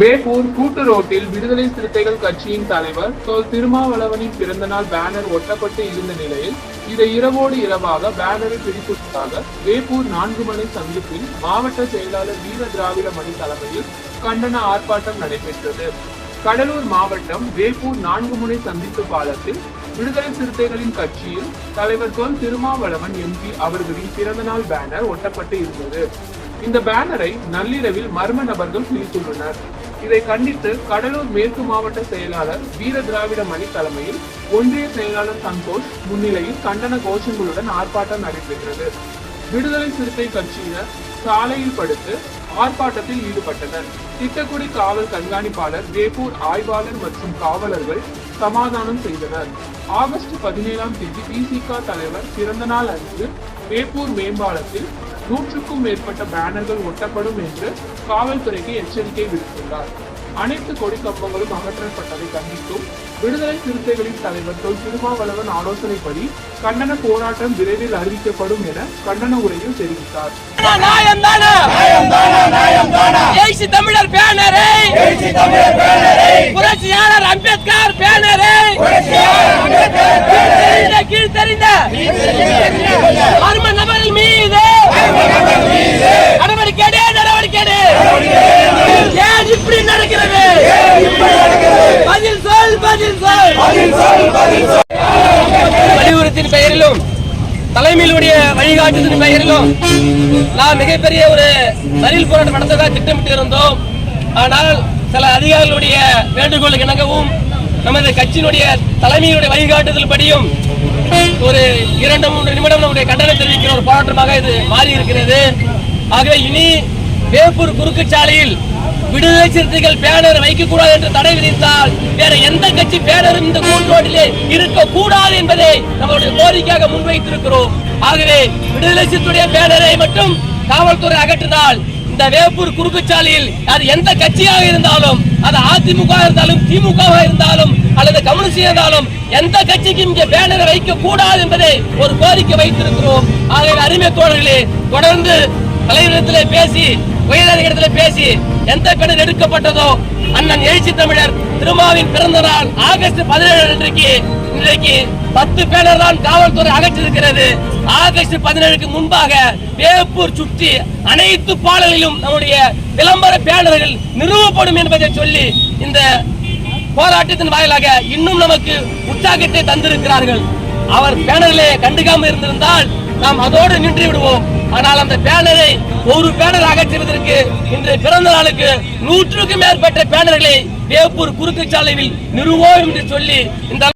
வேப்பூர் கூட்டு ரோட்டில் விடுதலை சிறுத்தைகள் கட்சியின் தலைவர் சொல் திருமாவளவனின் பிறந்தநாள் பேனர் ஒட்டப்பட்டு இருந்த நிலையில் இதை இரவோடு இரவாக பேனரை பிடிப்பதற்காக வேப்பூர் நான்கு மணி சந்திப்பில் மாவட்ட செயலாளர் வீர திராவிட மணி தலைமையில் கண்டன ஆர்ப்பாட்டம் நடைபெற்றது. கடலூர் மாவட்டம் வேப்பூர் நான்கு முனை சந்திப்பு பாலத்தில் விடுதலை சிறுத்தைகளின் கட்சியில் தலைவர் தொல் திருமாவளவன் எம்பி அவர்களின் பிறந்தநாள் பேனர் ஒட்டப்பட்டு இருந்தது. இந்த பேனரை நள்ளிரவில் மர்ம நபர்கள் கிழித்துள்ளனர் இதை கண்டித்து கடலூர் மேற்கு மாவட்ட செயலாளர் வீர திராவிட மணி தலைமையில் ஒன்றிய செயலாளர் சந்தோஷ் முன்னிலையில் கண்டன கோஷங்களுடன் ஆர்ப்பாட்டம் நடைபெற்றது. விடுதலை சிறுத்தை கட்சியினர் சாலையில் படுத்து ஆர்ப்பாட்டத்தில் ஈடுபட்டனர். திட்டக்குடி காவல் கண்காணிப்பாளர் வேப்பூர் ஆய்வாளர் மற்றும் காவலர்கள் சமாதானம் செய்தனர். ஆகஸ்ட் பதினேழாம் தேதி பிசிக தலைவர் பிறந்தநாள் அன்று வேப்பூர் மேம்பாலத்தில் நூற்றுக்கும் மேற்பட்ட பேனர்கள் ஒட்டப்படும் என்று காவல்துறைக்கு எச்சரிக்கை விடுத்துள்ளார். அனைத்து கொடி கம்பங்களும் அகற்றப்பட்டதை கண்டித்தும் விடுதலை சிறுத்தைகளின் தலைவர் தொல் திருமாவளவன் ஆலோசனைப்படி கண்டன போராட்டம் விரைவில் அறிவிக்கப்படும் என கண்டன உரையில் தெரிவித்தார். தமிழர் பேனரை! புரட்சியாளர் அம்பேத்கர் பேனரை! கீழ் வலியுறுத்தின் பெயரிலும் தலைமையிலுடைய வழிகாட்டுதலின் பெயரிலும் நாம் மிகப்பெரிய ஒரு மறியல் போராட்டம் நடத்ததாக திட்டமிட்டு இருந்தோம் ஆனால் சில அதிகாரிகளுடைய வேண்டுகோளுக்கு இணங்கவும் நமது கட்சியினுடைய தலைமையினுடைய வழிகாட்டுதல் படியும் ஒரு இரண்டு மூன்று நிமிடம் நம்முடைய கண்டனம் தெரிவிக்கிற ஒரு போராட்டமாக இது மாறி இருக்கிறது ஆகவே இனி வேப்பூர் குறுக்கு சாலையில் விடுதலை சிறுத்தைகள் பேனர் வைக்கக்கூடாது என்று தடை விதித்தால் வேற எந்த கட்சி பேனரும் இந்த கூட்டோட்டிலே இருக்கக்கூடாது என்பதை நம்மளுடைய கோரிக்கையாக முன்வைத்திருக்கிறோம். ஆகவே விடுதலை சிறுத்தைய பேனரை மட்டும் காவல்துறை அகற்றினால் இந்த வேப்பூர் குறுக்குச்சாலையில் அது எந்த கட்சியாக இருந்தாலும் அது அதிமுக இருந்தாலும் திமுக இருந்தாலும் அல்லது கம்யூனிஸ்ட் இருந்தாலும் எந்த கட்சிக்கும் இங்கே பேனரை வைக்க கூடாது என்பதை ஒரு கோரிக்கை வைத்திருக்கிறோம். ஆகவே அருமை தோழர்களே தொடர்ந்து தலைவரிடத்திலே பேசி உயரதிகாரத்தில் பேசி எந்த பேனர் எடுக்கப்பட்டதோ அண்ணன் எழுச்சி தமிழர் திருமாவின் பிறந்த நாள் ஆகஸ்ட் பதினேழு அன்றைக்கு இன்றைக்கு பத்து பேனர் தான் காவல்துறை அகற்றிருக்கிறது ஆகஸ்ட் பதினேழுக்கு முன்பாக வேப்பூர் சுற்றி அனைத்து பாடல்களிலும் நம்முடைய விளம்பர பேனர்கள் நிறுவப்படும் என்பதை சொல்லி இந்த போராட்டத்தின் வாயிலாக இன்னும் நமக்கு உற்சாகத்தை தந்திருக்கிறார்கள். அவர் பேனர்களை கண்டுக்காமல் இருந்திருந்தால் நாம் அதோடு நின்று விடுவோம். ஆனால் அந்த பேனரை ஒரு பேனர் அகற்றுவதற்கு இன்றைய பிறந்த நாளுக்கு நூற்றுக்கும் மேற்பட்ட பேனர்களை வேப்பூர் குறுக்கு சாலையில் நிறுவோம் என்று சொல்லி இந்த